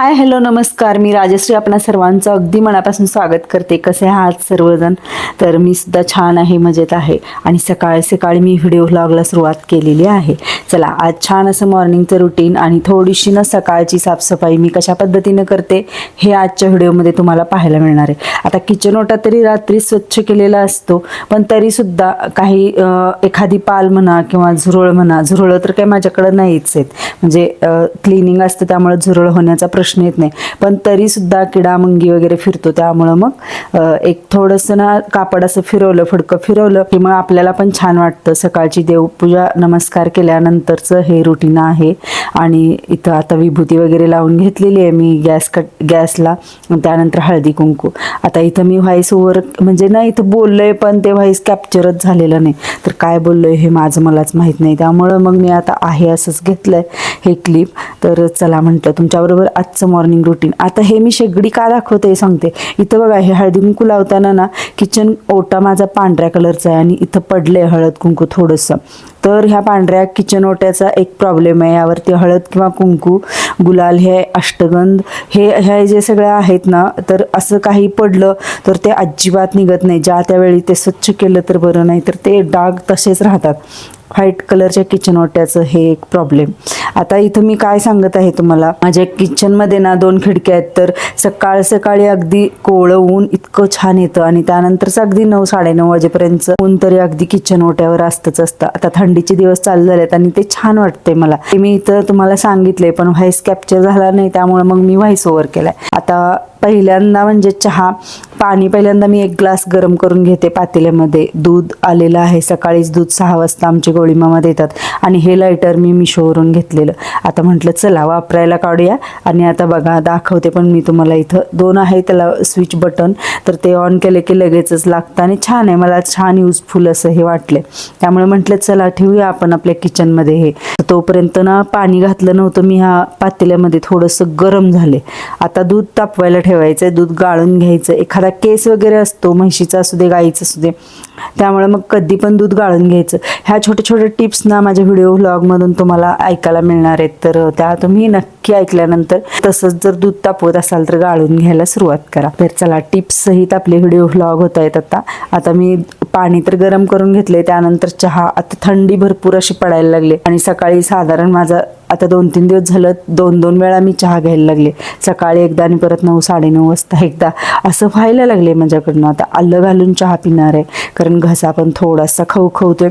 Hi hello नमस्कार. मी राजश्री आपणा सर्वांचं अगदी मनापासून स्वागत करते. कसे आहात सर्वजण? तर मी सुद्धा छान आहे मजेत आहे. आणि सकाळी सकाळी मी व्हिडिओ व्लॉगला सुरुवात केलेली आहे. चला आज छान असं मॉर्निंगचं रुटीन आणि थोडीशी ना सकाळची साफसफाई मी कशा पद्धतीनं करते हे आजच्या व्हिडिओमध्ये तुम्हाला पाहायला मिळणार आहे. आता किचन ओटा तरी रात्री स्वच्छ केलेला असतो पण तरीसुद्धा काही एखादी पाल म्हणा किंवा झुरळ म्हणा झुरळं तर काही माझ्याकडं नाहीच आहेत. म्हणजे क्लिनिंग असतं त्यामुळे झुरळ होण्याचा प्रश्न येत नाही. पण तरी सुद्धा किडा मुंगी वगैरे फिरतो त्यामुळं मग एक थोडंसं ना कापड असं फिरवलं फडकं फिरवलं की मग आपल्याला पण छान वाटतं. सकाळची देवपूजा नमस्कार केल्यानंतरचं हे रुटीन आहे. आणि इथं आता विभूती वगैरे लावून घेतलेली आहे मी गॅस कट गॅसला त्यानंतर हळदी कुंकू. आता इथं मी व्हॉइस ओव्हर म्हणजे ना इथं बोललोय पण ते व्हॉइस कॅप्चरच झालेलं नाही. तर काय बोललोय हे माझं मलाच माहीत नाही. त्यामुळं मग मी आता आहे असंच घेतलंय हे क्लिप तर चला म्हटलं तुमच्याबरोबर आजचं मॉर्निंग रुटीन आता हे मी शेगडी का दाखवते हे सांगते. इथं बघा हे हळदी कुंकू लावताना ना किचन ओटा माझा पांढऱ्या कलरचा आहे आणि इथं पडलंय हळद कुंकू थोडंसं. तर ह्या पांढऱ्या किचन ओट्याचा एक प्रॉब्लेम आहे. यावरती हळद किंवा कुंकू गुलाल हे अष्टगंध हे ह्या जे सगळं आहेत ना तर असं काही पडलं तर ते अजिबात निघत नाही. ज्या त्यावेळी ते स्वच्छ केलं तर बरं नाही तर ते डाग तसेच राहतात. व्हाईट कलरच्या किचन ओट्याचं हे एक प्रॉब्लेम आता इथं मी काय सांगत आहे तुम्हाला? माझ्या किचनमध्ये ना दोन खिडक्या आहेत तर सकाळ सकाळी अगदी कोवळं ऊन इतकं छान येतं आणि त्यानंतरच अगदी नऊ साडेनऊ वाजेपर्यंत ऊन तरी अगदी किचन ओट्यावर असतंच असतं. आता थंडीचे दिवस चालू झालेत आणि ते छान वाटते मला. ते मी इथं तुम्हाला सांगितले पण व्हॉइस कॅप्चर झाला नाही त्यामुळे मग मी व्हॉइस ओव्हर केलाय. आता पहिल्यांदा म्हणजे चहा पाणी पहिल्यांदा मी एक ग्लास गरम करून घेते पातेल्यामध्ये. दूध आलेलं आहे सकाळीच दूध सहा वाजता आमचे गोळीमामा देतात आणि हे लायटर मी मिशोवरून घेतलेलं आता म्हटलं चला वापरायला काढूया. आणि आता बघा दाखवते पण मी तुम्हाला इथं. दोन आहे त्याला स्विच बटन तर ते ऑन केले की लगेचच लागतं. आणि छान आहे. मला छान युजफुल असं हे वाटले त्यामुळे म्हटलं चला ठेवूया आपण आपल्या किचनमध्ये हे. तोपर्यंत ना पाणी घातलं नव्हतं. मी ह्या पातेल्यामध्ये थोडंसं गरम झाले आता दूध तापवायला ठेवायचं आहे दूध गाळून घ्यायचं. एखादा केस वगैरे असतो म्हशीचा असू दे गाईचा असू दे. त्यामुळे मग कधी पण दूध गाळून घ्यायचं. ह्या छोट्या छोट्या टिप्स ना माझ्या व्हिडिओ व्लॉगमधून तुम्हाला ऐकायला मिळणार आहेत तर त्या तुम्ही नक्की ऐकल्यानंतर तसंच जर दूध तापवत असाल तर गाळून घ्यायला सुरुवात करा. तर चला टिप्स सहित आपले व्हिडिओ व्लॉग होत आहेत आता. आता मी पाणी तर गरम करून घेतले त्यानंतर चहा. आता थंडी भरपूर अशी पडायला लागली आणि सकाळी साधारण माझा आता दोन तीन दिवस झालं दोन दोन वेळा मी चहा घ्यायला लागले. सकाळी एकदा आणि परत नऊ साडेनऊ वाजता एकदा. असं व्हायला लागले माझ्याकडनं. आता आलं घालून चहा पिणार आहे. कारण घसा पण थोडासा खवखवतोय.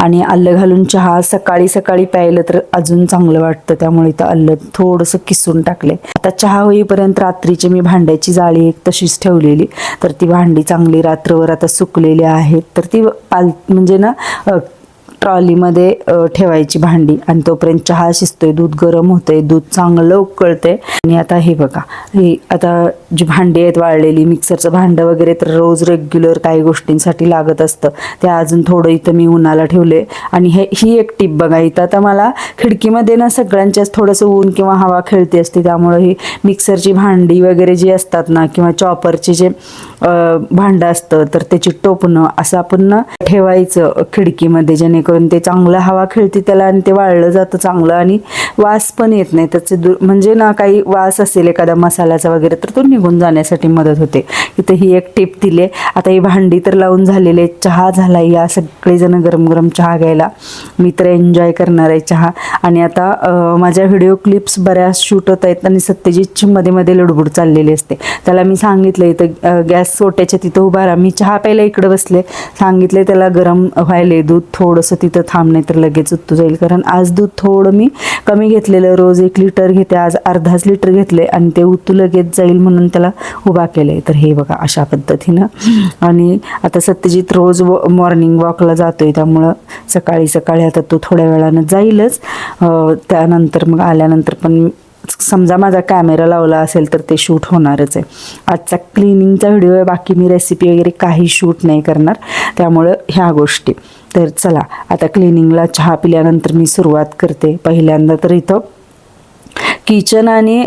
आणि आलं घालून चहा सकाळी सकाळी प्यायलं तर अजून चांगलं वाटतं. त्यामुळे इथं आलं थोडंसं किसून टाकले आता चहा होईपर्यंत रात्रीची मी भांड्याची जाळी एक तशीच ठेवलेली. तर ती भांडी चांगली रात्रभर आता सुकलेली आहेत. तर ती पाल म्हणजे ना ट्रॉलीमध्ये ठेवायची भांडी. आणि तोपर्यंत चहा शिजतोय दूध गरम होतंय दूध चांगलं उकळतंय आणि आता हे बघा हे आता जी भांडी आहेत वाळलेली मिक्सरचं भांडं वगैरे तर रोज रेग्युलर काही गोष्टींसाठी लागत असतं. ते अजून थोडं इथं मी उन्हाला ठेवले. आणि हे ही एक टीप बघा इथं आता मला खिडकीमध्ये ना सगळ्यांच्याच थोडंसं ऊन किंवा हवा खेळते असते. त्यामुळं ही मिक्सरची भांडी वगैरे जी असतात ना किंवा चॉपरचे जे भांडं असतं तर त्याची टोपणं असं आपण ना ठेवायचं खिडकीमध्ये जेणेकरून ते चांगलं हवा खेळते त्याला आणि ते वाळलं जातं चांगलं आणि वास पण येत नाही. त्याचे दु म्हणजे ना काही वास असेल एखादा मसाल्याचा वगैरे तर तो निघून जाण्यासाठी मदत होते. इथे ही एक टिप दिली आता ही भांडी तर लावून झालेले चहा झाला या सगळेजण गरम गरम चहा घ्यायला. मी तर एन्जॉय करणार आहे चहा. आणि आता माझ्या व्हिडिओ क्लिप्स बऱ्याच शूट होत आहेत आणि सत्यजितची मध्ये मध्ये लुडबुड चाललेली असते. त्याला मी सांगितलं इथं गॅस सोट्याच्या तिथं उभा राहा. मी चहा प्यायला इकडे बसले. सांगितले त्याला गरम व्हायले दूध थोडंसं तिथं थांब नाही तर लगेच उत्तू जाईल. कारण आज दूध थोडं मी कमी घेतलेलं रोज एक लिटर घेते आज अर्धाच लिटर घेतले आणि ते उत्तू लगेच जाईल म्हणून त्याला उभा केले तर हे बघा अशा पद्धतीनं. आणि आता सत्यजित रोज मॉर्निंग वॉकला जातो आहे त्यामुळं सकाळी सकाळी आता तो थोड्या वेळानं जाईलच. त्यानंतर मग आल्यानंतर पण समजा माझा कॅमेरा लावला असेल तर ते शूट होणारच आहे. आजचा क्लिनिंगचा व्हिडिओ आहे बाकी मी रेसिपी वगैरे काही शूट नाही करणार. त्यामुळं ह्या गोष्टी. तर चला आता क्लिनिंगला चहा पिल्यानंतर मी सुरुवात करते. पहिल्यांदा तर इथं किचन आणि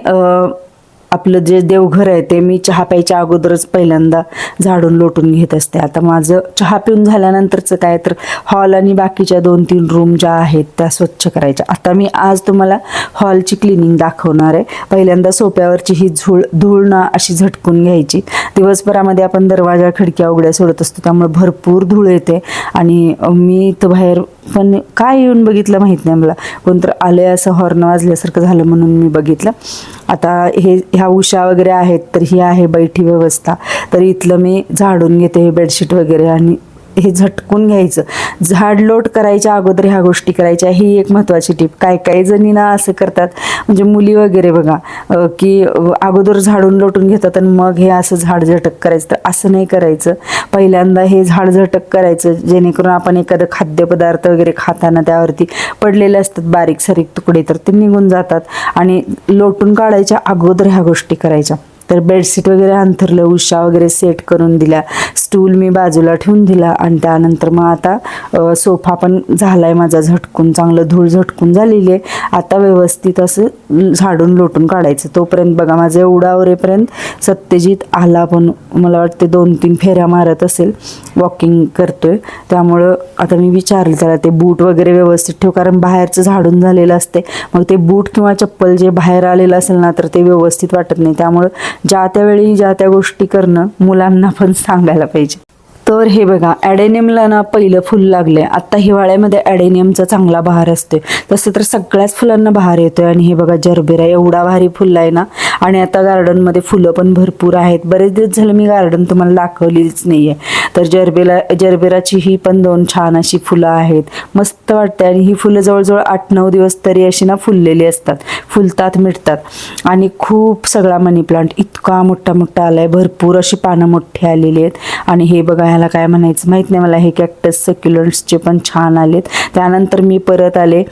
आपलं जे देवघर आहे ते मी चहा प्यायच्या अगोदरच पहिल्यांदा झाडून लोटून घेत असते. आता माझं चहा पिऊन झाल्यानंतरचं काय तर हॉल आणि बाकीच्या दोन तीन रूम ज्या आहेत त्या स्वच्छ करायच्या. आता मी आज तुम्हाला हॉलची क्लिनिंग दाखवणार आहे. पहिल्यांदा सोप्यावरची ही झूळ धूळ ना अशी झटकून घ्यायची. दिवसभरामध्ये आपण दरवाजा खिडक्या उघड्या सोडत असतो. त्यामुळे भरपूर धूळ येते. आणि मी इथं बाहेर पण काय येऊन बघितलं माहीत नाही मला. कोणतर आलं असं हॉर्न वाजल्यासारखं झालं म्हणून मी बघितलं. आता हे ह्या उशा वगैरे आहेत तर ही आहे बैठी व्यवस्था. तर इथलं मी झाडून घेते हे बेडशीट वगैरे आणि हे झटकून घ्यायचं. झाड लोट करायच्या अगोदर ह्या गोष्टी करायच्या. ही एक महत्त्वाची टीप. काय काही जणींना असं करतात. म्हणजे मुली वगैरे बघा की अगोदर झाडून लोटून घेतात आणि मग हे असं झाड झटक करायचं. तर असं नाही करायचं. पहिल्यांदा हे झाड झटक करायचं. जेणेकरून आपण एखादं खाद्यपदार्थ वगैरे खाताना त्यावरती पडलेले असतात बारीक सारीक तुकडे तर ते निघून जातात. आणि लोटून काढायच्या अगोदर ह्या गोष्टी करायच्या. तर बेडशीट वगैरे अंथरलं उशा वगैरे सेट करून दिल्या. स्टूल मी बाजूला ठेवून दिला आणि त्यानंतर मग आता सोफा पण झाला आहे माझा झटकून चांगलं धूळ झटकून झालेली आहे. आता व्यवस्थित असं झाडून लोटून काढायचं. तोपर्यंत बघा माझं एवढा आवरेपर्यंत सत्यजित आला पण मला वाटते दोन तीन फेऱ्या मारत असेल. वॉकिंग करतोय. त्यामुळं आता मी विचारलं त्याला ते बूट वगैरे व्यवस्थित ठेव कारण बाहेरचं झाडून झालेलं असते मग ते बूट किंवा चप्पल जे बाहेर आलेलं असेल ना तर ते व्यवस्थित वाटत नाही. त्यामुळं ज्या त्यावेळी ज्या त्या गोष्टी करणं मुलांना पण सांगायला पाहिजे. तर हे बघा ॲडेनियमला ना पहिलं फुल लागले आता हिवाळ्यामध्ये ॲडेनियमचा चांगला बहार असते तसं तर सगळ्याच फुलांना बहार येतोय. आणि हे बघा जरबेरा एवढा भारी फुल आहे ना. आणि आता गार्डनमध्ये फुलं पण भरपूर आहेत. बरेच दिवस झालं मी गार्डन तुम्हाला दाखवलीच नाही आहे तर जरबेला जरबेराची ही पण दोन छान अशी फुलं आहेत. मस्त वाटते आणि ही फुलं जवळजवळ आठ नऊ दिवस तरी अशी ना फुललेली असतात. फुलतात मिटतात. आणि खूप सगळा मनी प्लांट इतका मोठा मोठा आलाय. भरपूर अशी पानं मोठी आलेली आहेत. आणि हे बघा ह्याला काय म्हणायचं? माहीत नाही मला हे कॅक्टस सक्युलंट्सचे पण छान आलेत. त्यानंतर मी परत आले.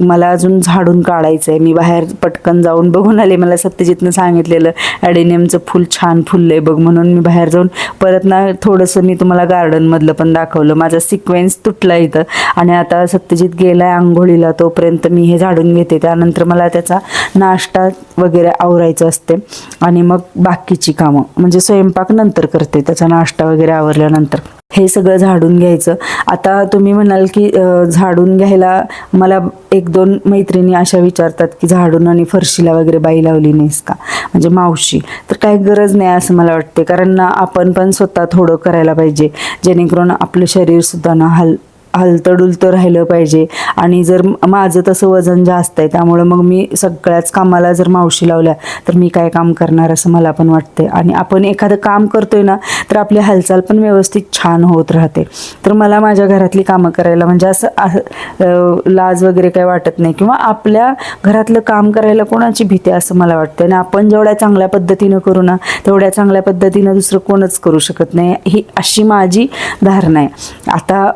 मला अजून झाडून काढायचं आहे मी बाहेर पटकन जाऊन बघून आले. मला सत्यजितनं सांगितलेलं ॲडेनियमचं फुल छान फुललं आहे बघ म्हणून मी बाहेर जाऊन परत ना थोडंसं मी तुम्हाला गार्डनमधलं पण दाखवलं. माझा सिक्वेन्स तुटला इथं. आणि आता सत्यजित गेलाय आंघोळीला. तोपर्यंत मी हे झाडून घेते. त्यानंतर मला त्याचा नाश्ता वगैरे आवरायचं असते. आणि मग बाकीची कामं. म्हणजे स्वयंपाक नंतर करते. त्याचा नाश्ता वगैरे आवरल्यानंतर. हे सगळं झाडून घ्यायचं. आता तुम्ही म्हणाल की झाडून घ्यायला मला एक दोन मैत्रिणी अशा विचारतात की झाडून आणि फरशीला वगैरे बाई लावली नाहीस का? म्हणजे मावशी. तर काही गरज नाही असं मला वाटते. कारण आपण पण स्वतः थोडं करायला पाहिजे. जेणेकरून आपलं शरीरसुद्धा ना हल हलतडुलतं राहिलं पाहिजे. आणि जर माझं तसं वजन जास्त आहे त्यामुळं मग मी सगळ्याच कामाला जर मावशी लावल्या तर मी काय काम करणार असं मला पण वाटते आणि आपण एखादं काम करतोय ना तर आपली हालचाल पण व्यवस्थित छान होत राहते. तर मला माझ्या घरातली कामं करायला म्हणजे असं लाज वगैरे काही वाटत नाही. किंवा आपल्या घरातलं काम करायला कोणाची भीती आहे असं मला वाटतं आणि आपण जेवढ्या चांगल्या पद्धतीनं करू ना तेवढ्या चांगल्या पद्धतीनं दुसरं कोणच करू शकत नाही. ही अशी माझी धारणा आहे. आता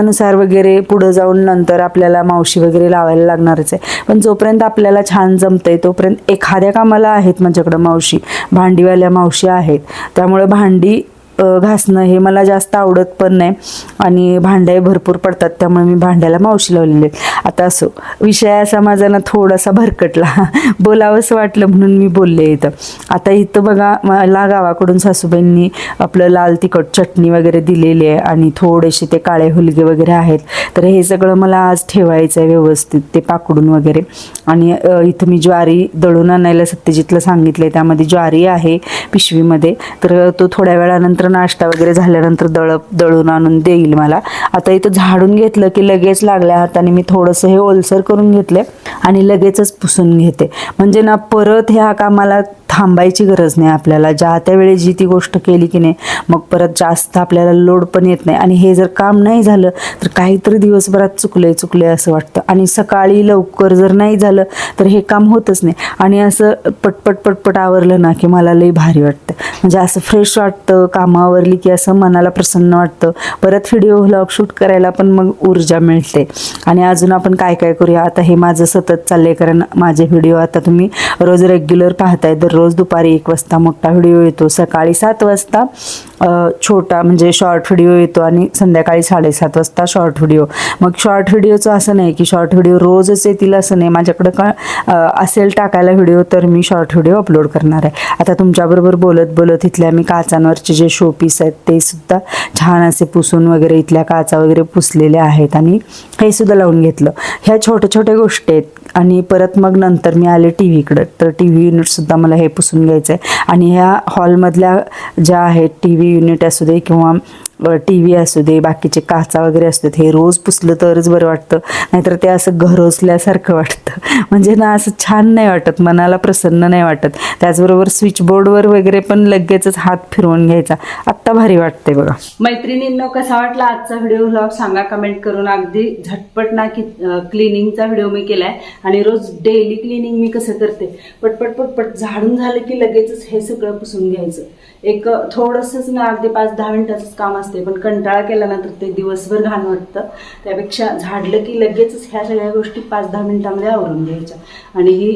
वयोमानानुसार वगैरे पुढं जाऊन नंतर आपल्याला मावशी वगैरे लावायला लागणारच आहे. पण जोपर्यंत आपल्याला छान जमतंय तोपर्यंत एखाद्या कामाला आहेत माझ्याकडं मावशी. भांडीवाल्या मावशी आहेत. त्यामुळे भांडी घासणं हे मला जास्त आवडत पण नाही. आणि भांड्याही भरपूर पडतात त्यामुळे मी भांड्याला मावशी लावलेले आहेत. आता असो विषय असा माझा ना थोडासा भरकटला. बोलावंसं वाटलं म्हणून मी बोलले इथं. आता इथं बघा मला गावाकडून सासूबाईंनी आपलं लाल तिखट चटणी वगैरे दिलेली आहे आणि थोडेसे ते काळे हुलगे वगैरे आहेत. तर हे सगळं मला आज ठेवायचं आहे व्यवस्थित ते पाकडून वगैरे. आणि इथं मी ज्वारी दळून आणायला सत्यजितला सांगितलं आहे त्यामध्ये ज्वारी आहे पिशवीमध्ये. तर तो थोड्या वेळानंतर नाश्ता वगैरे झाल्यानंतर दळप दळून आणून देईल मला. आता इथं झाडून घेतलं की लगेच लागल्या हाताने मी थोडंसं हे ओलसर करून घेतले आणि लगेचच पुसून घेते. म्हणजे ना परत ह्या कामाला थांबायची गरज नाही आपल्याला. ज्या त्यावेळी जी ती गोष्ट केली की नाही मग परत जास्त आपल्याला लोड पण येत नाही. आणि हे जर काम नाही झालं तर काहीतरी दिवसभरात चुकलंय चुकलंय असं वाटतं. आणि सकाळी लवकर जर नाही झालं तर हे काम होतच नाही. आणि असं पटपट पटपट आवरलं ना की मला लई भारी वाटतं. म्हणजे असं फ्रेश वाटतं कामं आवरली की असं मनाला प्रसन्न वाटतं. परत व्हिडिओ व्लॉग शूट करायला पण मग ऊर्जा मिळते. आणि अजून आपण काय काय करूया? आता हे माझं सतत चाललंय कारण माझे व्हिडिओ आता तुम्ही रोज रेग्युलर पाहताय दररोज रोज दुपारी एक वाजता मोठा व्हिडिओ येतो सकाळी सात वाजता छोटा म्हणजे शॉर्ट व्हिडिओ येतो आणि संध्याकाळी साडेसात वाजता शॉर्ट व्हिडिओ मग शॉर्ट व्हिडिओचं असं नाही की शॉर्ट व्हिडिओ रोजच येतील असं नाही. माझ्याकडं का असेल टाकायला व्हिडिओ तर मी शॉर्ट व्हिडिओ अपलोड करणार आहे. आता तुमच्याबरोबर बोलत बोलत इथल्या मी काचांवरचे जे शो पीस आहेत ते सुद्धा छान असे पुसून वगैरे इथल्या काचा वगैरे पुसलेल्या आहेत आणि हे सुद्धा लावून घेतलं. ह्या छोट्या छोट्या गोष्टी आहेत. आणि परत मग नंतर मी आले टी व्हीकडं तर टी व्ही युनिटसुद्धा मला हे पुसून घ्यायचं आहे आणि ह्या हॉलमधल्या ज्या आहेत टी व्ही युनिट असू दे किंवा टी व्ही असू दे बाकीचे काचा वगैरे असू देत हे रोज पुसलं तरच बरं वाटतं. नाहीतर ते असं घरोसल्यासारखं वाटतं. म्हणजे ना असं छान नाही वाटत मनाला प्रसन्न नाही वाटत. त्याचबरोबर स्विचबोर्डवर वगैरे पण लगेचच हात फिरवून घ्यायचा. आत्ता भारी वाटते बघा. मैत्रिणींना कसा वाटला आजचा व्हिडिओ व्लॉग सांगा कमेंट करून. अगदी झटपट ना की क्लिनिंगचा व्हिडिओ मी केलाय. आणि रोज डेली क्लिनिंग मी कसं करते? पटपट पटपट झाडून झालं की लगेचच हे सगळं पुसून घ्यायचं. एक थोडंसंच ना अगदी पाच दहा मिनिटाचंच काम असतं. पण कंटाळा केला ना तर ते दिवसभर घाण वाटतं. त्यापेक्षा झाडलं की लगेचच ह्या सगळ्या गोष्टी पाच दहा मिनिटामध्ये आवरून घ्यायच्या. आणि ही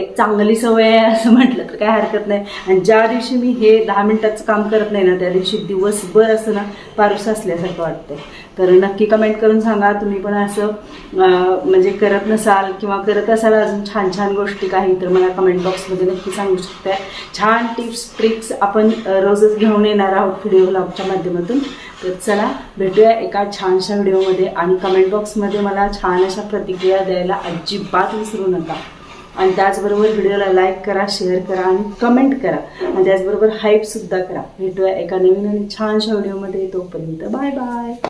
एक चांगली सवय आहे असं म्हटलं तर काय हरकत नाही. आणि ज्या दिवशी मी हे दहा मिनिटाचं काम करत नाही ना त्या दिवशी दिवसभर असं ना पारूस असल्यासारखं वाटतंय. तर नक्की कमेंट करून सांगा. तुम्ही पण असं म्हणजे करत नसाल किंवा करत असाल अजून छान छान गोष्टी काही तर मला कमेंट बॉक्समध्ये नक्की सांगू शकता छान टिप्स ट्रिक्स आपण रोजच घेऊन येणार आहोत व्हिडिओ ब्लॉगच्या माध्यमातून. तर चला भेटूया एका छानशा व्हिडिओमध्ये आणि कमेंट बॉक्समध्ये मला छान अशा प्रतिक्रिया द्यायला अजिबात विसरू नका. आणि त्याचबरोबर व्हिडिओला लाईक करा शेअर करा आणि कमेंट करा. आणि त्याचबरोबर हाईपसुद्धा करा. भेटूया एका नवीन आणि छानशा व्हिडिओमध्ये तोपर्यंत बाय बाय